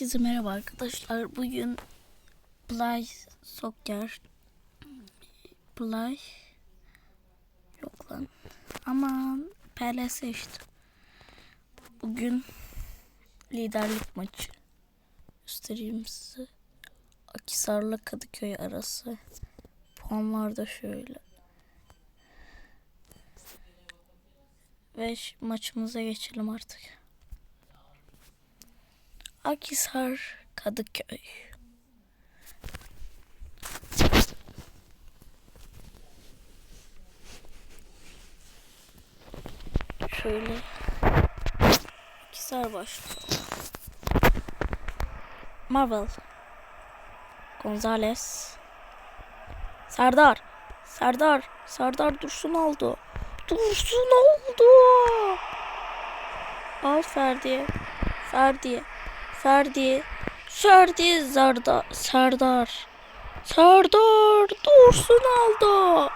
Herkese merhaba arkadaşlar. Bugün Play Soccer Play Yok lan. Aman PLS işte. Bugün liderlik maçı. Göstereyim size. Akisar'la Kadıköy arası. Puanlar da şöyle. Ve maçımıza geçelim artık. Akisar Kadıköy. Şöyle Akisar başlıyor. Marvel. Gonzales. Serdar. Serdar. Serdar Dursun oldu. Dursun oldu. Al Ferdi'ye. Ferdi'ye. Ferdi. Ferdi Zarda. Serdar. Serdar Dursun aldı.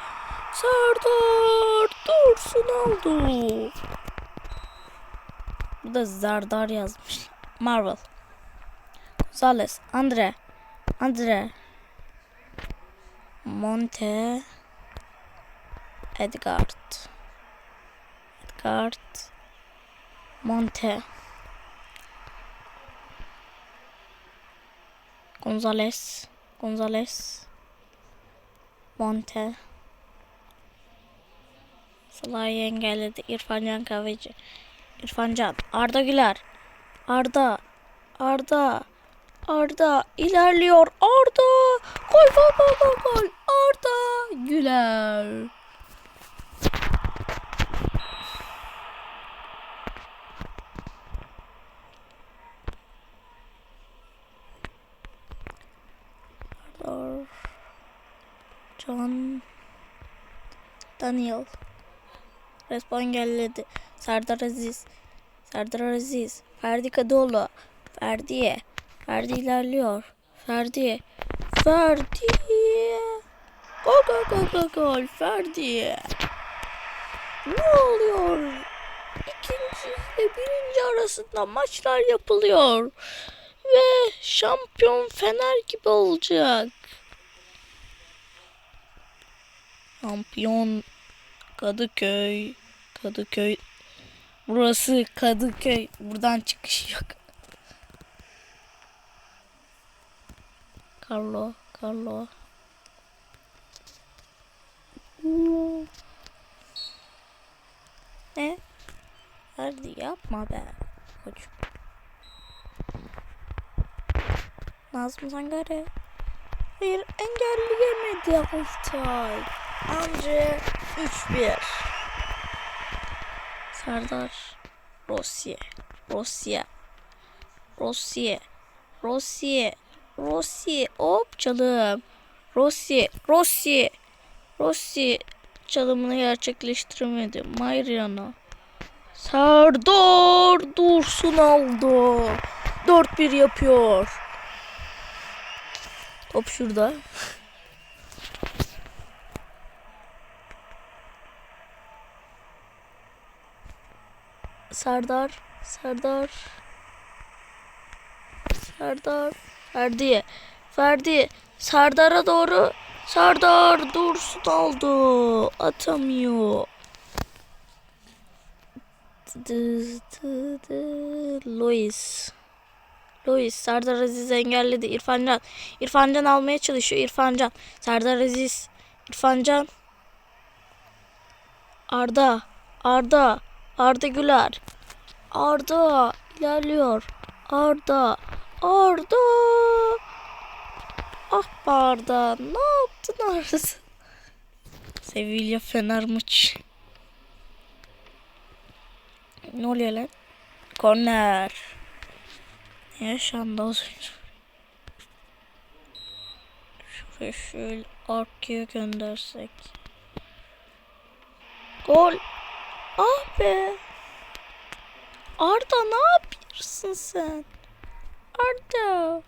Serdar Dursun aldı. Bu da Zardar yazmış. Marvel. Gonzales. Andre. Andre. Monte. Edgard. Edgard. Monte. Gonzales. Gonzales. Monte. Salah'ı engelledi. İrfan Can Kahveci. İrfan Can. Arda Güler. Arda. Arda. Arda ilerliyor. Arda. Gol gol gol gol. Arda Güler. Serdar Can Daniel. Respawn engelledi. Serdar Aziz. Serdar Aziz. Ferdi Kadıoğlu. Ferdi'ye. Ferdi ilerliyor. Ferdi Ferdi Gol gol gol gol gol. Ferdi Ne oluyor? İkinci ile birinci arasında maçlar yapılıyor. Ve şampiyon Fener gibi olacak. Şampiyon Kadıköy. Kadıköy. Burası Kadıköy. Buradan çıkış yok. Carlo, Carlo. Ne? Hadi yapma be. Koçum. Nazım Sangare. Hayır engelleyemedi Altay. Andre 3-1. Serdar. Rossi. Rossi. Rossi. Rossi. Rossi. Hop çalım. Rossi. Rossi. Rossi çalımını gerçekleştiremedi. Mariano. Serdar Dursun aldı. 4-1 yapıyor. Top şurada. Serdar, Serdar. Serdar. Ferdi. Ferdi. Serdar'a doğru. Serdar Dursun aldı. Atamıyor. Luis. Luis Serdar Aziz engelledi. İrfancan. İrfancan almaya çalışıyor. İrfancan. Serdar Aziz. İrfancan. Arda. Arda. Arda Güler. Arda ilerliyor. Arda. Arda. Ah Arda. Ne yaptın Arda? Sevilla Fener maçı. Ne oluyor lan? Korner. Ne yaşandı az önce? Şuraya şöyle arkaya göndersek. Gol. Ah be. Arda ne yapıyorsun sen? Arda.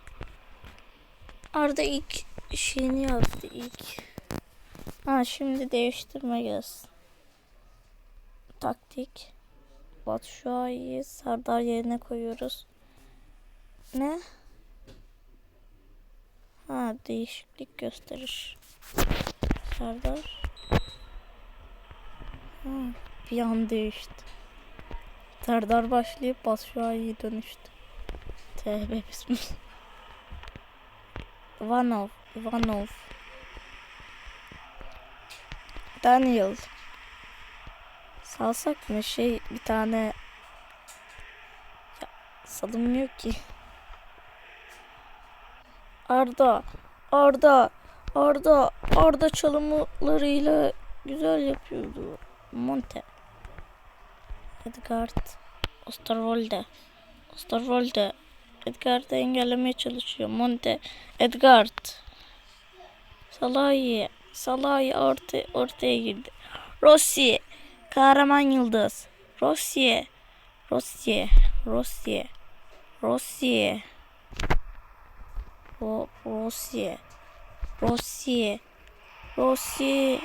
Arda ilk şeyini yaptı ilk. Ha şimdi değiştirme gelsin. Taktik. Batu Şua'yı Serdar yerine koyuyoruz. Ne? Ha değişiklik gösterir. Serdar. Ha, bir an değişti. Serdar başlayıp Batshuayi'ye dönüştü. Tövbe bismillah. Ivanov, Ivanov. Daniel. Salsak mı şey bir tane ya, salınmıyor ki. Arda, Arda, Arda, Arda çalımlarıyla güzel yapıyordu. Monte. Edgard, Osterwolde, Osterwolde. Edgard'ı engellemeye çalışıyor. Monte, Edgard. Salahi, Salahi orta, ortaya girdi. Rossi, kahraman yıldız. Rossi, Rossi, Rossi, Rossi. Ro Rossi. Rossi. Rossi.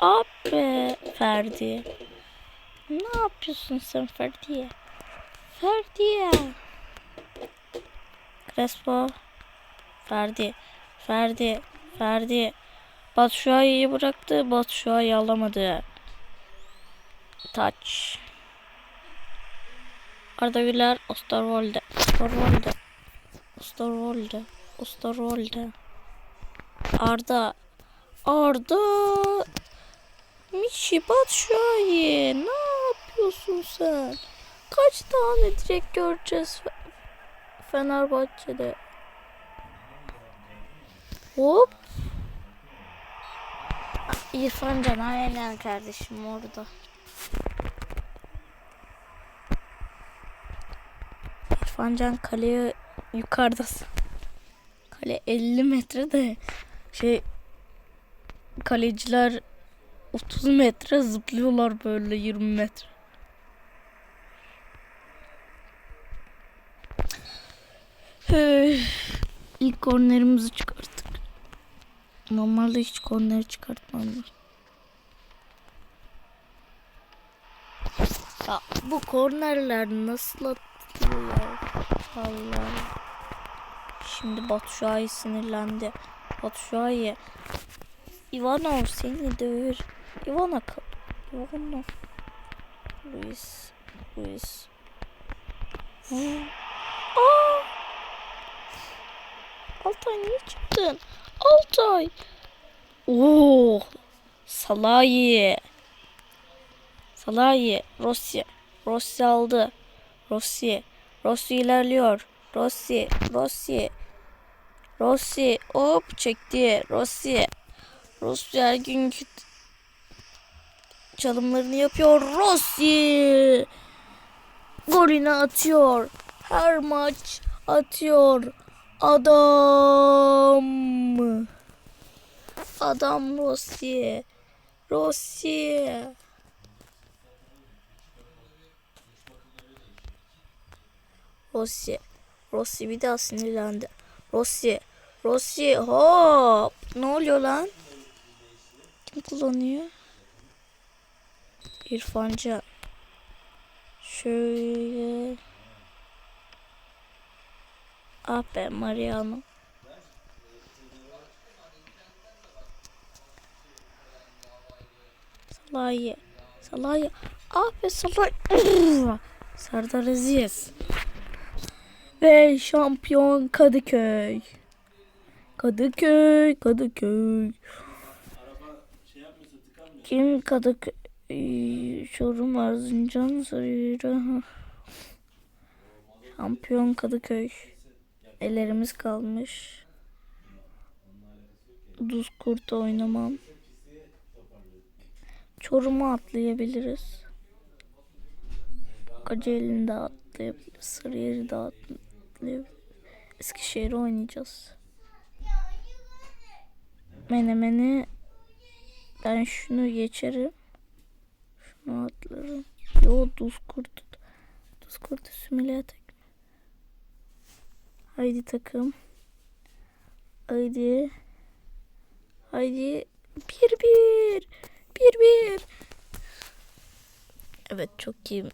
Abi Ferdi. Ne yapıyorsun sen Ferdi'ye? Ferdi'ye. Crespo. Ferdi. Ferdi. Ferdi. Batshuayi'yi bıraktı. Batshuayi alamadı. Touch. Arda Güler, Osterwolde. Osterwolde. Osterwolde. Osterwolde. Arda. Arda. Mişi Batshuayi. Ne yapıyorsun sen? Kaç tane direkt göreceğiz Fe- Fenerbahçe'de? Hop. İrfan Can aynen kardeşim orada. İrfan Can kaleye yukarıda. Kale 50 metrede. Şey kaleciler 30 metre zıplıyorlar böyle 20 metre. Üf, İlk kornerimizi çıkarttık. Normalde hiç korneri çıkartmamlar. Ya bu kornerler nasıl atılıyor? Allah. Şimdi Batshuayi sinirlendi. Batshuayi. Ivanov seni dövür. Ivanov. Ivanov. Luis. Luis. Aa! Altay niye çıktın? Altay. Oo! Salahi. Salahi. Rossi. Rossi aldı. Rossi. Rossi ilerliyor. Rossi. Rossi. Rossi. Hop çekti. Rossi. Rossi her günkü çalımlarını yapıyor. Rossi. Golünü atıyor. Her maç atıyor. Adam. Adam Rossi. Rossi. Rossi. Rossi bir daha sinirlendi. Rossi. Rossi hop. Ne oluyor lan? Kim kullanıyor? İrfancan. Şöyle. Ah be Mariano. Salahi. Salahi. Ah be Salahi. Serdar Aziz. Ve şampiyon Kadıköy. Kadıköy, Kadıköy. Kim Kadıköy? Çorum Erzincan Sarıyer. Şampiyon Kadıköy. Ellerimiz kalmış. Duz kurt oynamam. Çorum'u atlayabiliriz. Kocaeli'ni de atlayabiliriz. Sarıyer'i de atlayabiliriz. Eskişehir'i oynayacağız. Menemeni ben şunu geçerim. Atlarım. Yo duz kurtu. Duz. Haydi takım. Haydi. Haydi. Bir bir. Bir bir. Evet çok iyi